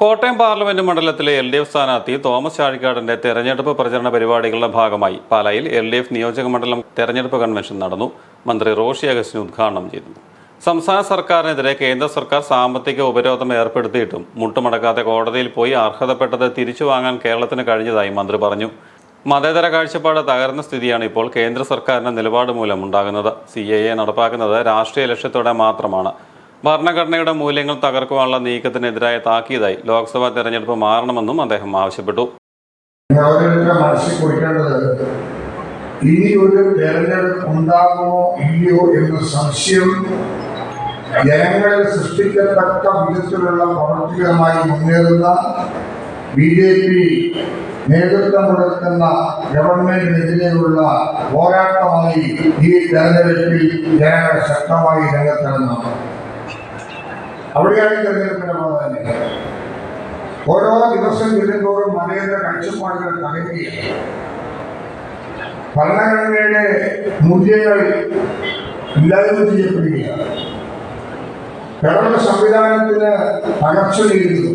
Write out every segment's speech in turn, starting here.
Kottayam parliament മണ്ഡലത്തിലെ L D F സ്ഥാനാർത്ഥി Thomas ചാഴിക്കാടിന്റെ തെരഞ്ഞെടുപ്പ് പ്രചരണ പരിപാടികളുടെ ഭാഗമായി പാലായിൽ എൽ ഡി എഫ് നിയോജക മണ്ഡലം തെരഞ്ഞെടുപ്പ് കൺവെൻഷൻ നടന്നു. മന്ത്രി റോഷി അഗസ്റ്റിൻ ഉദ്ഘാടനം ചെയ്തു. സംസ്ഥാന സർക്കാരിനെതിരെ കേന്ദ്ര സർക്കാർ സാമ്പത്തിക ഉപരോധം ഏർപ്പെടുത്തിയിട്ടും മുട്ടുമടക്കാതെ കോടതിയിൽ പോയി അർഹതപ്പെട്ടത് തിരിച്ചു വാങ്ങാൻ കേരളത്തിന് കഴിഞ്ഞതായി മന്ത്രി പറഞ്ഞു. മതേതര കാഴ്ചപ്പാട് തകർന്ന സ്ഥിതിയാണ് ഇപ്പോൾ കേന്ദ്ര സർക്കാരിന്റെ നിലപാട് മൂലം ഉണ്ടാകുന്നത്. സി എ നടപ്പാക്കുന്നത് രാഷ്ട്രീയ ലക്ഷ്യത്തോടെ മാത്രമാണ്. ഭരണഘടനയുടെ മൂല്യങ്ങൾ തകർക്കുവാനുള്ള നീക്കത്തിനെതിരായ താക്കീതായി ലോക്സഭാ തെരഞ്ഞെടുപ്പ് മാറണമെന്നും അദ്ദേഹം ആവശ്യപ്പെട്ടു. മനസ്സിൽ കുറിക്കേണ്ടത് ഇനി ഒരു തെരഞ്ഞെടുപ്പ് ഉണ്ടാകുമോ ഇല്ലയോ എന്ന സംശയം ജനങ്ങളിൽ സൃഷ്ടിക്കത്തക്ക വിധത്തിലുള്ള പ്രവർത്തികളുമായി മുന്നേറുന്ന ബി ജെ പി നേതൃത്വം കൊടുക്കുന്ന ഗവൺമെന്റിനെതിരെയുള്ള പോരാട്ടമായി ഈ തെരഞ്ഞെടുപ്പിൽ ജനങ്ങൾ ശക്തമായി രംഗത്തിറങ്ങുന്നു അവിടെയാണ് തെരഞ്ഞെടുപ്പിന്റെ പ്രാധാന്യം ഓരോ ദിവസം ചെല്ലുമ്പോഴും മലയുടെ കാഴ്ചപ്പാടുകൾ തകരുകയാണ് ഭരണഘടനയുടെ മൂല്യങ്ങൾ ഇല്ലായ്മ ചെയ്യപ്പെടുകയാണ്. ഭരണ സംവിധാനത്തിന് തകർച്ച നേരിടുന്നു.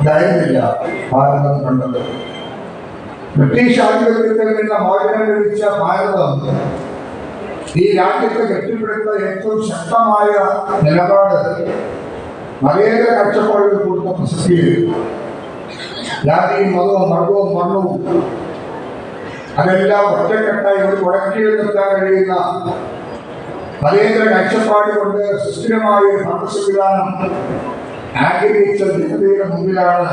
ഇതായിരുന്നില്ല ഭാരതം കണ്ടത്. ബ്രിട്ടീഷ് ആധിപത്യത്തിൽ നിന്ന് മോചനം ലഭിച്ച ഭാരതം ഈ രാജ്യത്തെ കെട്ടിപ്പിടുത്ത ഏറ്റവും ശക്തമായ നിലപാട് മതേതര കാഴ്ചപ്പാടുകൾ കൊടുത്ത പ്രസക്തിയിൽ ജാതിയും മതവും മർഗവും മണ്ണും അതെല്ലാം ഒറ്റക്കെട്ടായി ഒരു കുഴക്കിയിൽ നിർത്താൻ കഴിയുന്ന മതേതര കാഴ്ചപ്പാട് കൊണ്ട് സുസ്ഥിരമായ ഒരു ഭരണ സംവിധാനം ആഗ്രഹിച്ച ജനതയുടെ മുമ്പിലാണ്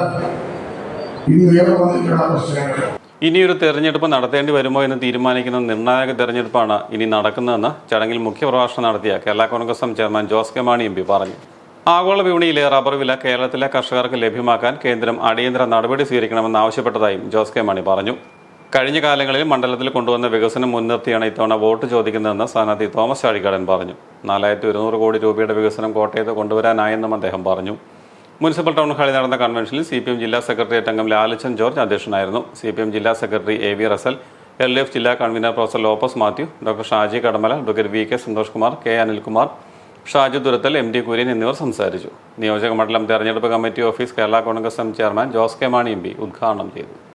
ഇന്ന് ഉയർന്നു വന്നിട്ടുള്ള പ്രശ്നങ്ങൾ. ഇനിയൊരു തെരഞ്ഞെടുപ്പ് നടത്തേണ്ടി വരുമോ എന്ന് തീരുമാനിക്കുന്ന നിർണായക തെരഞ്ഞെടുപ്പാണ് ഇനി നടക്കുന്നതെന്ന് ചടങ്ങിൽ മുഖ്യപ്രഭാഷണം നടത്തിയ Kerala Congress M chairman Jose K Mani M P പറഞ്ഞു. ആഗോള വിപണിയിലെ റബ്ബർ വില കേരളത്തിലെ കർഷകർക്ക് ലഭ്യമാക്കാൻ കേന്ദ്രം അടിയന്തര നടപടി സ്വീകരിക്കണമെന്ന് ആവശ്യപ്പെട്ടതായും ജോസ് കെ മാണി പറഞ്ഞു. കഴിഞ്ഞ കാലങ്ങളിൽ മണ്ഡലത്തിൽ കൊണ്ടുവന്ന വികസനം മുൻനിർത്തിയാണ് ഇത്തവണ വോട്ട് ചോദിക്കുന്നതെന്ന് സ്ഥാനാർത്ഥി തോമസ് ചാഴിക്കാടൻ പറഞ്ഞു. നാലായിരത്തി ഒരുന്നൂറ് കോടി രൂപയുടെ വികസനം കോട്ടയത്ത് കൊണ്ടുവരാനായെന്നും അദ്ദേഹം പറഞ്ഞു. മുനിസിപ്പൽ ടൗൺ ഹാളിൽ നടന്ന കൺവെൻഷനിൽ സി പി എം ജില്ലാ സെക്രട്ടേറിയറ്റ് അംഗം ലാലച്ചൻ ജോർജ് അധ്യക്ഷനായിരുന്നു. സി പി എം ജില്ലാ secretary A V Russel L D F ജില്ലാ convener professor Lopez Mathew doctor Shaji Kadamala doctor V K Santhosh Kumar K Anilkumar Shaju Durathal M D Kurian എന്നിവർ സംസാരിച്ചു. നിയോജക മണ്ഡലം തെരഞ്ഞെടുപ്പ് committee office Kerala Congress M chairman Jose K Mani M P ഉദ്ഘാടനം ചെയ്തു.